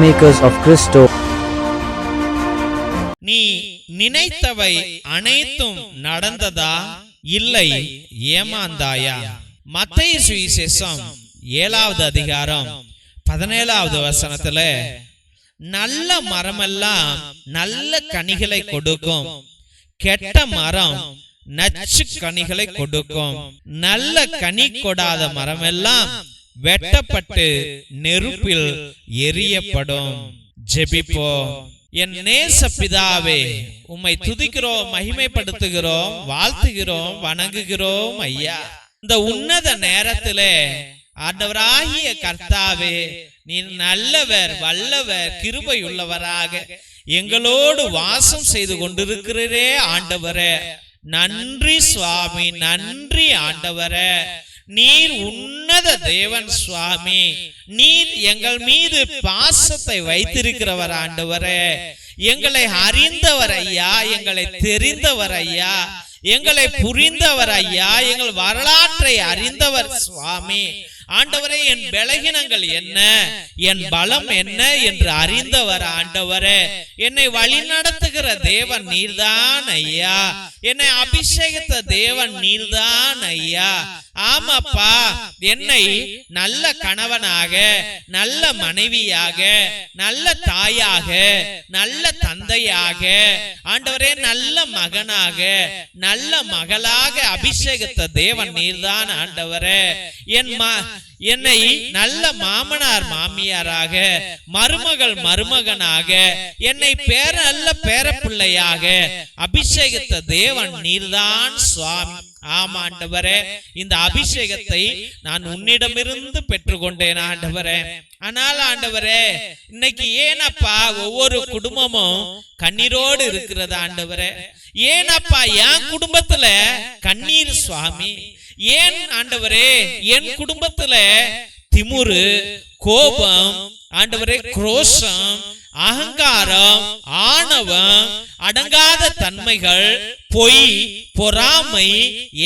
Peacemakers of Christo. நீ நினைத்தவை அனைத்தும் நடந்ததா இல்லை ஏமாந்தாயா மத்திய சுவிசேஷம் ஏழாவது அதிகாரம் பதினேழாவது வசனத்துல நல்ல மரமெல்லாம் நல்ல கனிகளை கொடுக்கும் கெட்ட மரம் நச்சு கனிகளை கொடுக்கும் நல்ல கனி கொடாத மரமெல்லாம் வெட்டப்பட்டு நெருப்பில் எரியப்படும். ஜெபிப்போம். என் நேச பிதாவே உம்மை துதிக்கிறோம் மகிமைப்படுத்துகிறோம் வாழ்த்துகிறோம் வணங்குகிறோம் ஐயா. இந்த உன்னத நேரத்திலே ஆண்டவராகிய கர்த்தாவே நீ நல்லவர் வல்லவர் கிருபையுள்ளவராக எங்களோடு வாசம் செய்து கொண்டிருக்கிறீரே ஆண்டவரே. நன்றி சுவாமி நன்றி ஆண்டவரே. நீர் உன்னத தேவன் சுவாமி. நீர் எங்கள் மீது பாசத்தை வைத்திருக்கிறவர் ஆண்டவரே. எங்களை அறிந்தவர் ஐயா எங்களை தெரிந்தவர் ஐயா எங்களை புரிந்தவர் ஐயா எங்கள் வரலாற்றை அறிந்தவர் சுவாமி. ஆண்டவரே என் பலகீனங்கள் என்ன? என் பலம் என்ன என்று அறிந்தவர் ஆண்டவரே. என்னை வழி நடத்துகிற தேவன் நீர்தான் ஐயா. என்னை அபிஷேகித்த தேவன் நீர்தான் ஐயா. ஆமாப்பா. என்னை நல்ல கணவனாக நல்ல மனைவியாக நல்ல தாயாக நல்ல தந்தையாக ஆண்டவரே நல்ல மகனாக நல்ல மகளாக அபிஷேகித்த தேவன் நீர்தான் ஆண்டவரே. என் என்னை நல்ல மாமனார் மாமியாராக மருமகள் மருமகனாக என்னை பேர நல்ல பேரப்பிள்ளையாக அபிஷேகித்த தேவன் நீர்தான் சுவாமி. ஆமா ஆண்டவரே இந்த அபிஷேகத்தை நான் உன்னிடமிருந்து பெற்றுக்கொண்டேன் ஆண்டவரே. ஆனால் ஆண்டவரே இன்னைக்கு ஏனப்பா ஒவ்வொரு குடும்பமும் கண்ணீரோடு இருக்கிறது ஆண்டவரே? ஏனப்பா என் குடும்பத்துல கண்ணீர் சுவாமி? ஏன் ஆண்டவரே என் குடும்பத்துல திமுரு கோபம் ஆண்டவரே குரோஷம் அகங்காரம் ஆணவம் அடங்காத தன்மைகள் பொய் பொறாமை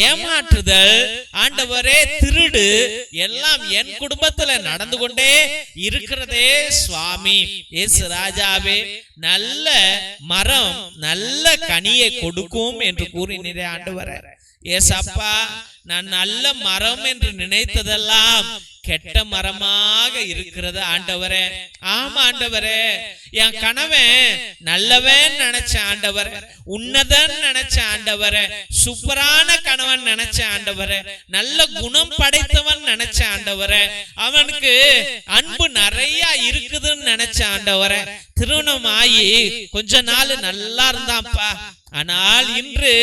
ஏமாற்றுதல் ஆண்டவரே திருடு எல்லாம் என் குடும்பத்துல நடந்து கொண்டே இருக்கிறதே சுவாமி. எஸ் ராஜாவே நல்ல மரம் நல்ல கனியை கொடுக்கும் என்று கூறினீரே எஸ் ஏசப்பா நான் நல்ல மரம் என்று நினைத்ததெல்லாம் கெட்ட மரமாக இருக்கிறது ஆண்டவரே. ஆமா ஆண்டவரே. என் கணவன் நல்லவன் நினைச்ச ஆண்டவரே. உன்னதன் நினைச்ச ஆண்டவரே. சூப்பரான கணவன் நினைச்ச ஆண்டவரே. நல்ல குணம் படைத்தவன் நினைச்ச ஆண்டவரே. அவனுக்கு அன்பு நிறைய இருக்குதுன்னு நினைச்ச ஆண்டவரே. திருமணம் ஆகி கொஞ்ச நாள் நல்லா இருந்தான்ப்பா ஆனால் இன்று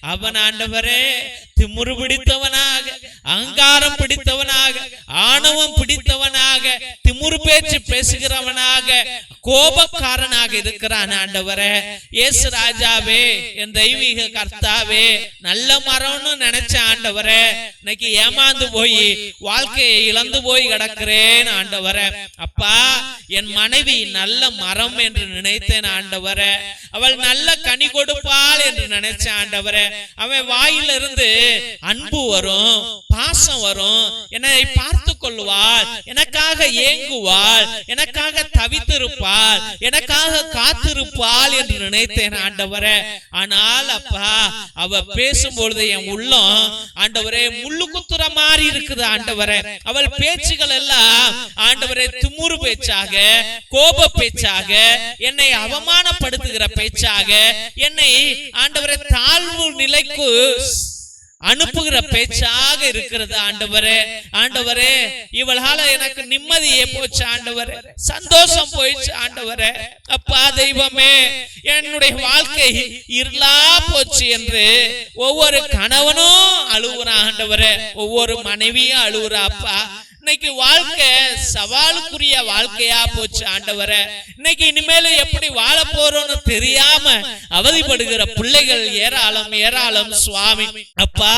அவன் ஆண்டவரே. திமுரு பிடித்தவனாக அங்காரம் பிடித்தவனாக ஆணவம் பிடித்தவனாக திமுரு பேச்சு பேசுகிறவனாக கோபக்காரனாக இருக்கிறான் ஆண்டவரே. ஏசு ராஜாவே என் தெய்வீக கர்த்தாவே நல்ல மரம்னு நினைச்ச ஆண்டவரே இன்னைக்கு ஏமாந்து போய் வாழ்க்கையை இழந்து போய் கிடக்கிறேன் ஆண்டவரே. அப்பா என் மனைவி நல்ல மரம் என்று நினைத்தேன் ஆண்டவரே. அவள் நல்ல கனி கொடுப்பாள் என்று நினைச்ச ஆண்டவரே. அவன் வாயிலிருந்து அன்பு வரும் பாசம் வரும். என்னை பார்த்து கொள்வாள் எனக்காக ஏங்குவாள் எனக்காக தவித்திருப்பாள் எனக்காக காத்திருப்பாள் என்று நினைத்தேன் ஆண்டவரே. ஆனால் அப்பா அவ பேசும்பொழுது என் உள்ளம் ஆண்டவரே முள்ளு குத்துற மாதிரி இருக்குது ஆண்டவரே. அவள் பேச்சுகள் எல்லாம் ஆண்டவரே திமுரு பேச்சாக கோப பேச்சாக என்னை அவமானப்படுத்துகிற பேச்சாக என்னை ஆண்டவரை தாழ்வு நிலைக்கு அனுப்புகிற பேச்சாக இருக்கிறது ஆண்டவரே. ஆண்டவரே. இவளால எனக்கு நிம்மதியே போச்சு ஆண்டவரே. சந்தோஷம் போயிடுச்சு ஆண்டவரே. அப்பா தெய்வமே என்னுடைய வாழ்க்கை இருளா போச்சு என்று ஒவ்வொரு கணவனும் அழுகுறான் ஆண்டவரே. ஒவ்வொரு மனைவியும் அழுகுறா அப்பா. இன்னைக்கு வாழ்க்கை சவாலுக்குரிய வாழ்க்கையா போச்சு ஆண்டவர. இன்னைக்கு இனிமேல எப்படி வாழ போறோம்னு தெரியாம அவதிப்படுகிற பிள்ளைகள் ஏராளம் ஏராளம் சுவாமி. அப்பா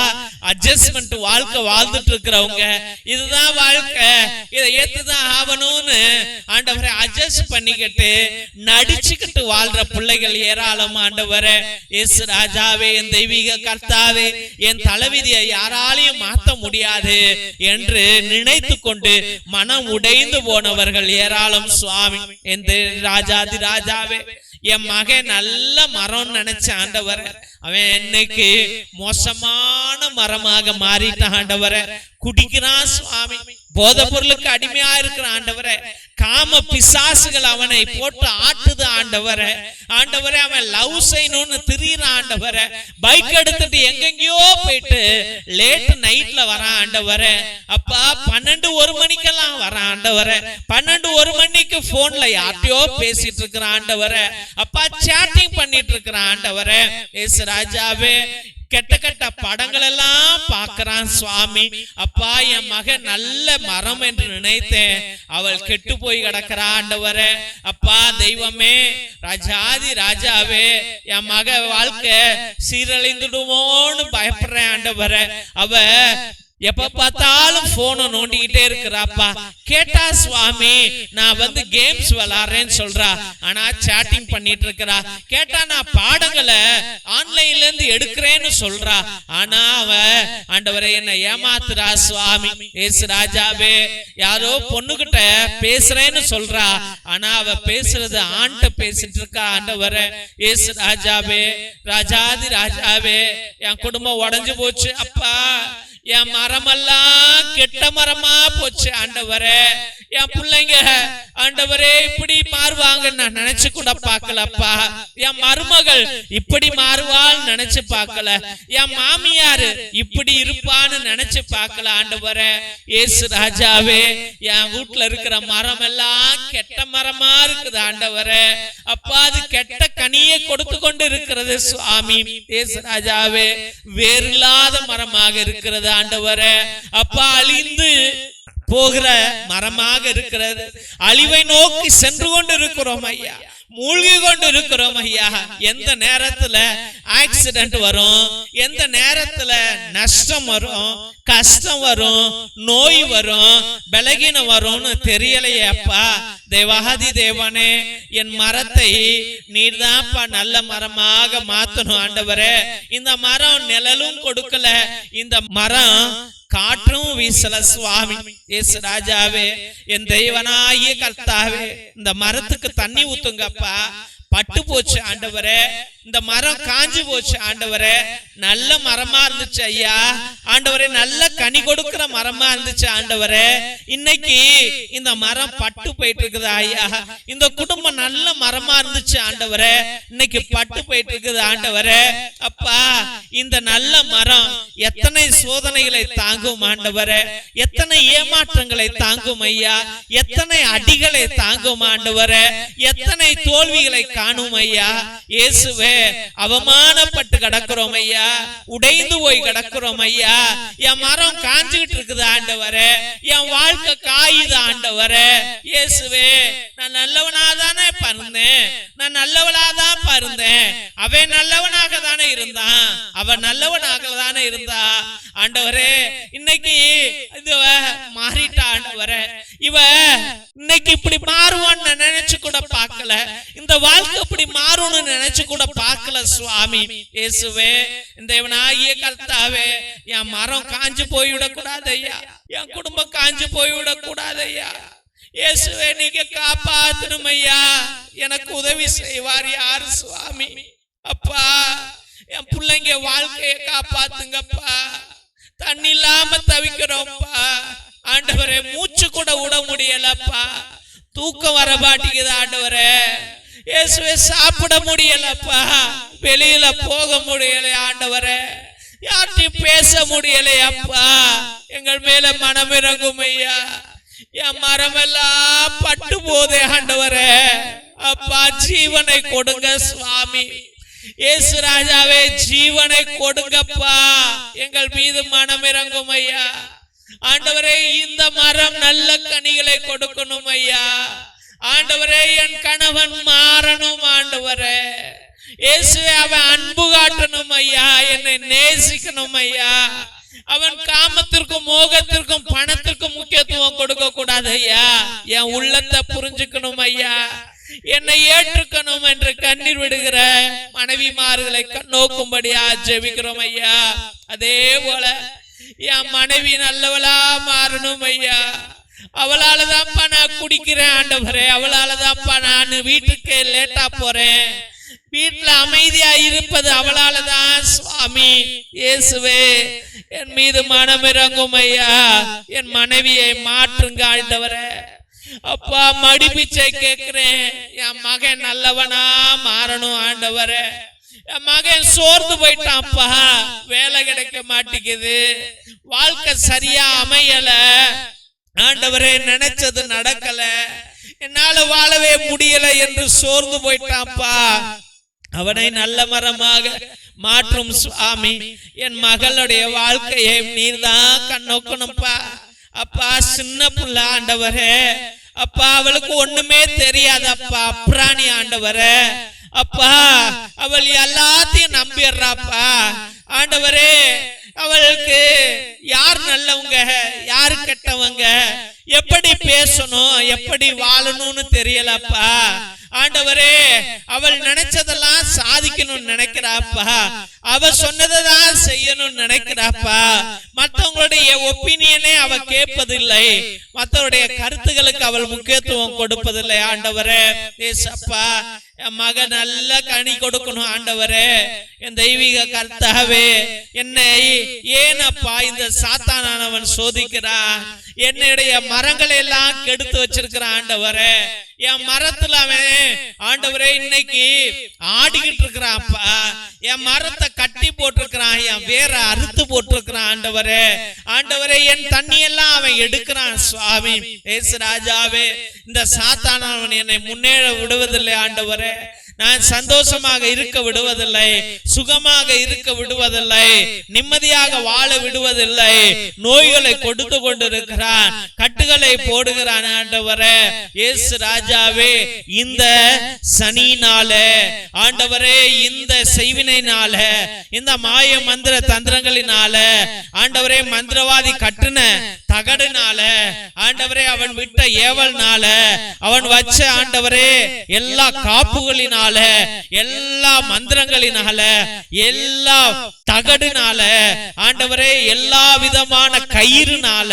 அட்ஜஸ்ட்மெண்ட் வாழ்க்கை வாழ்ந்துட்டு இருக்கிறவங்க இதுதான் வாழ்க்கை. இதை ஏத்துதான் ஆகணும்னு ஆண்டவரை அட்ஜஸ்ட் பண்ணிக்கிட்டு நடிச்சுக்கிட்டு வாழ்ற பிள்ளைகள் ஏராளம் ஆண்டவர. எஸ் ராஜாவே என் தெய்வீக கர்த்தாவே என் தலைவிதியை யாராலையும் மாத்த முடியாது என்று நினைத்து நினைத்து கொண்டு மனம் உடைந்து போனவர்கள் ஏராளம் சுவாமி. என்று ராஜாதி ராஜாவே என் மகன் நல்ல மரம் நினைச்ச ஆண்டவர் அவன் இன்னைக்கு மோசமான மரமாக மாறிட்டான் ஆண்டவரை குடிக்கிறான் சுவாமி. போத பொருளுக்கு அடிமையா இருக்கிற ஆண்டவரை காம பிசாசுகள் அவனை போட்டு ஆட்டுது ஆண்டவரை ஆண்டவரை அவன் லவ் செய்யணும்னு திரியிற ஆண்டவரை பைக் எடுத்துட்டு எங்கெங்கயோ போயிட்டு லேட் நைட்ல வரான் ஆண்டவரை அப்பா பன்னெண்டு ஒரு மணிக்கெல்லாம் வரான் ஆண்டவரை பன்னெண்டு ஒரு மணிக்கு போன்ல யார்ட்டையோ பேசிட்டு இருக்கிற ஆண்டவரை அப்பா சேட்டிங் பண்ணிட்டு இருக்கிற ஆண்டவரை ராஜாவே கெட்ட கெட்ட படங்கள் எல்லாம் பார்க்கறான் சுவாமி. அப்பா என் மகன் நல்ல மரம் என்று நினைத்தேன். அவள் கெட்டு போய் கிடக்கிறா ஆண்டவரே. அப்பா தெய்வமே ராஜாதி ராஜாவே என் மக வாழ்க்கை சீரழிந்துடுமோன்னு பயப்படுறேன் ஆண்டவரே. அவ எப்ப பார்த்தாலும் போனை நோண்டிக்கிட்டே இருக்கிறாப்பா. கேட்டா சுவாமி நான் வந்து கேம்ஸ் விளாடுறேன்னு சொல்றா. ஆனா சேட்டிங் பண்ணிட்டு இருக்கிறா. கேட்டா நான் பாடங்களை ஆன்லைன்ல இருந்து எடுக்கிறேன்னு சொல்றா. ஆனா அவ ஆண்டவரை என்ன ஏமாத்துறா சுவாமி. ஏசு ராஜாவே யாரோ பொண்ணுகிட்ட பேசுறேன்னு சொல்றா. ஆனா அவ பேசுறது ஆண்ட பேசிட்டு இருக்கா ஆண்டவர ஏசு ராஜாவே ராஜாதி ராஜாவே என் குடும்பம் உடஞ்சு போச்சு அப்பா. என் மரமெல்லாம் கெட்ட மரமா போச்சு ஆண்டவரே. என் பிள்ளைங்க ஆண்டவரே இப்படி மாறுவாங்க நான் நினைச்சு கூட பார்க்கலப்பா. என் மருமகள் இப்படி மாறுவாள் நினைச்சு பார்க்கல. என் மாமியாரு இப்படி இருப்பான்னு நினைச்சு பார்க்கல ஆண்டவரே. ஏசு ராஜாவே என் வீட்டுல இருக்கிற மரம் எல்லாம் கெட்ட மரமா இருக்குது ஆண்டவரே. அப்பா அது கெட்ட கனியை கொடுத்து கொண்டு இருக்கிறது சுவாமி. ஏசு ராஜாவே வேறில்லாத மரமாக இருக்கிறது? ஆண்டவரே அப்பா அழிந்து போகிற மரமாக இருக்கிறது. அழிவை நோக்கி சென்று கொண்டு இருக்கிறோம் ஐயா. மூழ்கி கொண்டு இருக்கிறோம் ஐயா. எந்த நேரத்துல ஆக்சிடென்ட் வரும் எந்த நேரத்துல நஷ்டம் வரும் கஷ்டம் வரும் நோய் வரும் பலகீனம் வரும்னு தெரியலையே அப்பா தேவாதி தேவனே என் மரத்தை நீர்தான்ப்பா நல்ல மரமாக மாத்தணும் ஆண்டவரே. இந்த மரம் நிழலும் கொடுக்கல. இந்த மரம் காற்றும் வீசல சுவாமி. ஏசு ராஜாவே என் தெய்வனாகிய கர்த்தாவே இந்த மரத்துக்கு தண்ணி ஊத்துங்கப்பா. பட்டு போச்சு ஆண்டவரே. இந்த மரம் காஞ்சு போச்சு ஆண்டவரே. நல்ல மரமா இருந்துச்சு ஐயா. ஆண்டவரே நல்ல கனி கொடுக்கிற மரமா இருந்துச்சு ஆண்டவரே. இன்னைக்கு இந்த மரம் பட்டு போயிட்டு இருக்குது ஐயா. இந்த குடும்பம் நல்ல மரமா இருந்துச்சு ஆண்டவரே. இன்னைக்கு பட்டு போயிட்டு இருக்குது ஆண்டவரே. அப்பா இந்த நல்ல மரம் எத்தனை சோதனைகளை தாங்கும் ஆண்டவரே. எத்தனை ஏமாற்றங்களை தாங்கும் ஐயா. எத்தனை அடிகளை தாங்கும் ஆண்டவரே. எத்தனை தோல்விகளை காணும் ஐயா இயேசுவே அவமானப்பட்டு கிடக்கிறோம் ஐயா உடைந்து போய் கிடக்கிறோம் ஐயா என் மரம் காஞ்சுகிட்டு இருக்குது ஆண்டவரே. என் வாழ்க்கை காயுது ஆண்டவரே. இயேசுவே நான் நல்லவனா தானே பறந்தேன். நான் நல்லவளா தான் பறந்தேன். அவன் நல்லவனாக தானே இருந்தான். அவன் நல்லவனாக தானே இருந்தா ஆண்டவரே இன்னைக்கு இது மாறிட்டா ஆண்டவரே. இவ இன்னைக்கு இப்படி மாறுவான்னு நினைச்சு கூட பார்க்கல. இந்த வாழ்க்கை இப்படி மாறும்னு நினைச்சு கூட பார்க்கல சுவாமி. இயேசுவே இந்த இவனாகிய கர்த்தாவே என் மரம் காஞ்சு போய்விடக்கூடாது ஐயா என் குடும்பம் காஞ்சு போய்விடக்கூடாது ஐயா இயேசுவே நீங்க காப்பாத்தணும் ஐயா எனக்கு உதவி செய்வார் யாரு சுவாமி? அப்பா என் பிள்ளைங்க வாழ்க்கையை காப்பாத்துங்கப்பா. தண்ணி இல்லாம தவிக்கிறோம்ப்பா. ஆண்டவரே மூச்சு கூட விட முடியலப்பா. தூக்கம் வர மாட்டேங்குது ஆண்டவரே. இயேசுவை சாப்பிட முடியலப்பா. வெளியில போக முடியல ஆண்டவரே. யார்ட்டையும் பேச முடியலையப்பா. எங்கள் மேல மனமிறங்கும் ஐயா. என் மரமெல்லாம் பட்டு போதே ஆண்டவரே. அப்பா ஜீவனை கொடுங்க சுவாமி. இயேசு ராஜாவே ஜீவனை கொடுங்கப்பா. எங்கள் மீது மனமிறங்கும் ஐயா. ஆண்டவரே இந்த மரம் நல்ல கனிகளை கொடுக்கணும் ஐயா. ஆண்டவரே என் கணவன் மாறணும் ஆண்டவரே. இயேசுவே அவன் அன்பு காட்டணும் ஐயா என்னை நேசிக்கணும் ஐயா. அவன் காமத்திற்கும் மோகத்திற்கும் பணத்திற்கும் முக்கியத்துவம் கொடுக்க கூடாது ஐயா. என் உள்ளத்தை புரிஞ்சுக்கணும் ஐயா. என்னை ஏற்றுக்கணும் என்று கண்ணீர் விடுகிற மனைவிமார்களை நோக்கும்படியா ஜெபிக்கிறோம் ஐயா. அதே போல என் மனைவி நல்லவளா மாறணும் ஐயா. அவளால தான்ப்பா நான் குடிக்கிறேன் ஆண்டவரே. அவளால தான்ப்பா நான் வீட்டுக்கு லேட்டா போறேன். வீட்டுல அமைதியா இருப்பது அவளால தான் சுவாமி இயேசுவே. என் மீது மனம் இறங்கும் ஐயா. என் மனைவியை மாற்றுங்க ஆண்டவரே. அப்பா மடி பிச்சை கேட்கிறேன். என் மகன் நல்லவனா மாறணும் ஆண்டவரே. என் மகன் சோர்ந்து போயிட்டான்ப்பா வேலை கிடைக்க மாட்டேங்குது. வாழ்க்கை சரியா அமையல. ஆண்டவரே நினைச்சது நடக்கல. என்னால வாழவே முடியல என்று சோர்ந்து போயிட்டான்ப்பா அவனை நல்ல மரமாக மாற்றும் சுவாமி என் மகளுடைய வாழ்க்கையை நீர்தான் கண்ணோக்கணும்ப்பா அப்பா சின்ன புள்ள ஆண்டவரே. அப்பா அவளுக்கு ஒண்ணுமே தெரியாதப்பா அப்ராணி ஆண்டவரே. அப்பா அவள் எல்லாத்தையும் நம்பிடுறாப்பா. ஆண்டவரே அவளுக்கு யார் நல்லவங்க யார் கெட்டவங்க எப்படி பேசணும் எப்படி வாழணும்னு தெரியலப்பா. ஆண்டவரே அவள் நினைச்சதெல்லாம் சாதிக்கணும்னு நினைக்கிறாப்பா. அவ சொன்னதான் செய்யணும்னு நினைக்கிறாப்பா. மற்றவங்களுடைய ஒப்பீனியனே அவ கேட்பதில்லை. மற்றவருடைய கருத்துகளுக்கு அவள் முக்கியத்துவம் கொடுப்பதில்லை. ஆண்டவரே ஏசப்பா மகன் மக நல்ல கனி கொடுக்கணும் ஆண்டவரே. என் தெய்வீக கர்த்தாவே என்னை ஏனப்பா இந்த சாத்தானவன் சோதிக்கிறா? என்னுடைய மரங்களை எல்லாம் கெடுத்து வச்சிருக்கிறான் ஆண்டவரே என் மரத்துல அவன் ஆண்டவரே இன்னைக்கு ஆடிக்கிட்டு இருக்கிறான்ப்பா என் மரத்தை கட்டி போட்டிருக்கிறான் என் வேற அறுத்து போட்டிருக்கிறான் ஆண்டவரே. ஆண்டவரே என் தண்ணி எல்லாம் அவன் எடுக்கிறான் சுவாமி. ஏசு ராஜாவே இந்த சாத்தானவன் என்னை முன்னேற விடுவதில்லை ஆண்டவரே. நான் சந்தோஷமாக இருக்க விடுவதில்லை சுகமாக இருக்க விடுவதில்லை நிம்மதியாக வாழ விடுவதில்லை. நோய்களை கொடுத்து கொண்டிருக்கிறான் கட்டுகளை போடுகிறான் ஆண்டவரே. இயேசு ராஜாவே இந்த சனினால ஆண்டவரே இந்த செய்வினைனால இந்த மாய மந்திர தந்திரங்களினால ஆண்டவரே மந்திரவாதி கட்டுன தகடுனால ஆண்டவரே அவன் விட்ட ஏவல்னால அவன் வச்ச ஆண்டவரே எல்லா காப்புகளினால எல்லா மந்திரங்களினால எல்லா தகடுனால ஆண்டவரே எல்லா விதமான கயிறுனால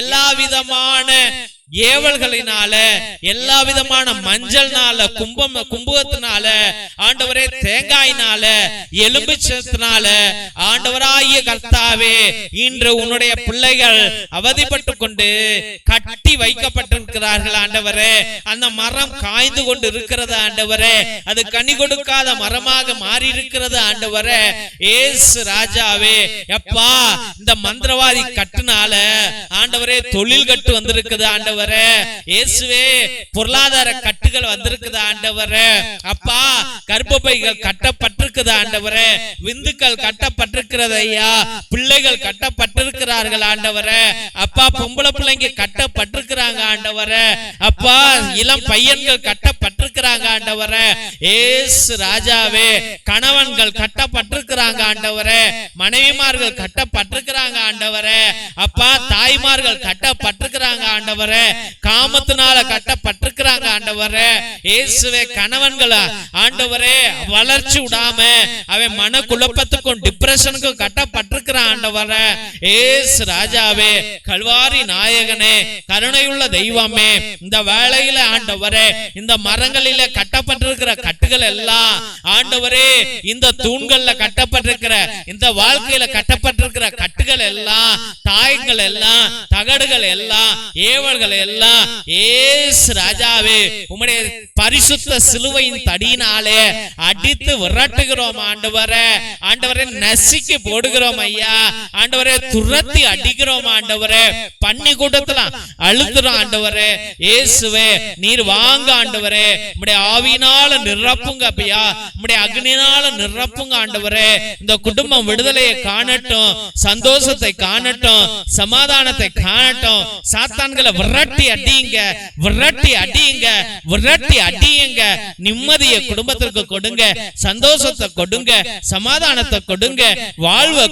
எல்லா விதமான ஏவல்களினால எல்லா விதமான மஞ்சள்னால கும்பம் கும்பகத்தினால ஆண்டவரே தேங்காயினால எலும்பிச்சத்தினால ஆண்டவராகிய கர்த்தாவே இன்று உன்னுடைய பிள்ளைகள் அவதிப்பட்டு கொண்டு கட்டி வைக்கப்பட்டிருக்கிறார்கள் ஆண்டவரே. அந்த மரம் காய்ந்து கொண்டு இருக்கிறது ஆண்டவரே. அது கனி கொடுக்காத மரமாக மாறி இருக்கிறது ஆண்டவரே. ஏசு ராஜாவே எப்பா இந்த மந்திரவாதி கட்டுனால ஆண்டவரே தொழில் கட்டு வந்திருக்குது ஆண்டவரே. இயேசுவே பொருளாதார கட்டுகள் வந்திருக்குது ஆண்டவரே. அப்பா கர்ப்பப்பைகள் கட்டப்பட்டிருக்குது ஆண்டவரே. விந்துக்கள் கட்டப்பட்டிருக்கிறது ஐயா. பிள்ளைகள் கட்டப்பட்டிருக்கிறார்கள் ஆண்டவரே. அப்பா பொம்பளை பிள்ளைங்க கட்டப்பட்டிருக்கிறாங்க ஆண்டவரே. அப்பா இளம் பையன்கள் கட்டப்பட்டிருக்கிறாங்க ஆண்டவரே. ஏசு ராஜாவே கணவன்கள் கட்டப்பட்டிருக்கிறாங்க ஆண்டவரே. மனைவிமார்கள் கட்டப்பட்டிருக்கிறாங்க ஆண்டவரே. அப்பா தாய்மார்கள் கட்டப்பட்டிருக்கிறாங்க ஆண்டவரே. காமத்தினால கட்டப்பட்டிருக்கிறாங்க ஆண்டவரே. இயேசுவே கணவன்கள் ஆண்டவரே வளர்ச்சி விடாம அவன் மன குழப்பத்துக்கும் டிப்ரெஷனுக்கும் பட்டிருக்கிற ஆண்டவர ஏசு ராஜாவே கல்வாரி நாயகனே கருணையுள்ள தெய்வமே இந்த வேலையில ஆண்டவரே இந்த மரங்களில கட்டப்பட்டிருக்கிற கட்டுகள் எல்லாம் ஆண்டவரே இந்த தூண்கள்ல கட்டப்பட்டிருக்கிற இந்த வாழ்க்கையில கட்டப்பட்டிருக்கிற கட்டுகள் எல்லாம் தாயங்கள் எல்லாம் தகடுகள் எல்லாம் ஏவல்கள் எல்லாம் ஏசு ராஜாவே உம்முடைய பரிசுத்த சிலுவையின் தடியினாலே அடித்து விரட்டுகிறோம் ஆண்டவரே. ஆண்டவரே நசுக்கி போடுகிறோம் ஐயா. ஆண்டவரே துரத்தி அடிக்கிறோம் ஆண்டவரே. பண்ணி கூட்டத்துல அழுத்துறோம் ஆண்டவரே. இயேசுவே நீர் வாங்க ஆண்டவரே. உம்முடைய ஆவியினால நிரப்புங்க ஐயா. உம்முடைய அக்னினால நிரப்புங்க ஆண்டவரே. இந்த குடும்பம் விடுதலையை காணட்டும் சந்தோஷத்தை காணட்டும் சமாதானத்தை காணட்டும். சாத்தான்களை விரட்டி அடியுங்க விரட்டி அடியுங்க விரட்டி அடியுங்க. நிம்மதியை குடும்பத்திற்கு கொடுங்க சந்தோஷத்தை கொடுங்க சமாதானத்தை கொடுங்க வாழ்வை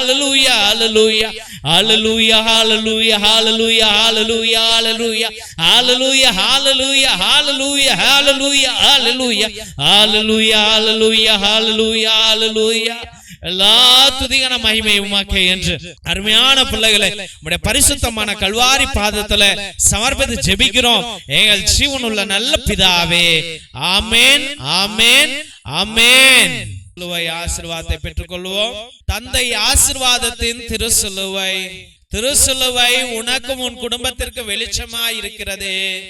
ஹாலலூயா ஹாலலூயா ஹாலலூயா ஹாலலூயா ஹாலலூயா ஹாலலூயா ஹாலலூயா ஹாலலூயா ஹாலலூயா ஹாலலூயா ஹாலலூயா ஹாலலூயா ஹாலலூயா ஹாலலூயா ஹாலலூயா ஹாலலூயா எல்லா துதிகான மகிமை உமாக்கே என்று அருமையான பிள்ளைகளை உடைய பரிசுத்தமான கல்வாரி பாதத்துல சமர்ப்பித்து ஜெபிக்கிறோம் எங்கள் ஜீவன் நல்ல பிதாவே ஆமேன் ஆமேன் ஆமேன் சிலுவை ஆசீர்வாதத்தை பெற்றுக்கொள்வோம் தந்தை ஆசீர்வாதத்தின் திருசிலுவை திருசிலுவை உனக்கும் உன் குடும்பத்திற்கு வெளிச்சமாய் இருக்கிறது.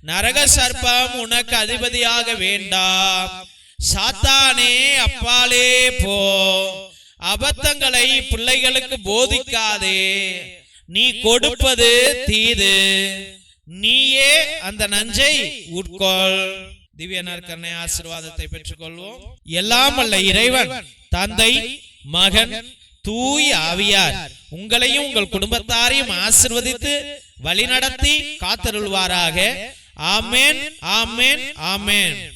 நரக சர்ப்பம் உனக்கு அதிபதியாக வேண்டாம். சாத்தானே அப்பாலே போ. அபத்தங்களை பிள்ளைகளுக்கு போதிக்காதே. நீ கொடுப்பது தீது. நீயே அந்த நஞ்சை உட்கொள். திவ்ய நற்கரணை ஆசீர்வாதத்தை பெற்றுக்கொள்வோம். எல்லாம் அல்ல இறைவன். தந்தை மகன் தூய் ஆவியார். உங்களையும் உங்கள் குடும்பத்தாரையும் ஆசிர்வதித்து வழிநடத்தி காத்தருள்வாராக. ஆமேன் ஆமேன் ஆமேன்.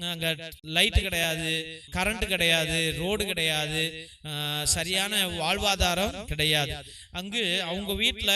அங்க லைட் கிடையாது கரண்ட் கிடையாது ரோடு கிடையாது ஆஹ், சரியான வாழ்வாதாரம் கிடையாது. அங்கு அவங்க வீட்டில்